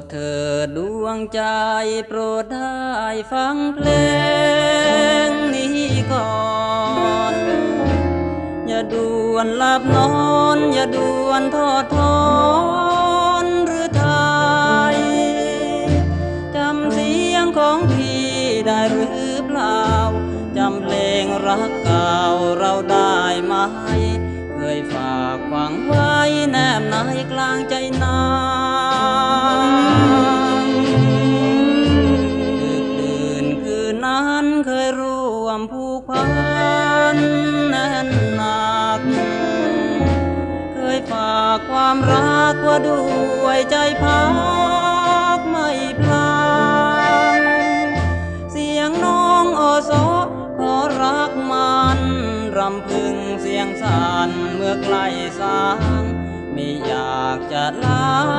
ดเถิดดวงใจโปรดได้ฟังเพลงนี้ก่อน อย่าด่วนหลับนอน อย่าด่วนทอดทอนหรือไทยจำเสียงของพี่ได้หรือเปล่า จำเพลงรักเก่าเราได้ไหม เคยฝากฝังไว้แนบในกลางใจนา ร่วมผูกพันแน่นหนัก เคยฝากความรักว่าด้วยใจพักไม่พลางเสียงน้องอโซขอรักมันรำพึงเสียงสั่นเมื่อใกล้สาง ไม่อยากจะล้า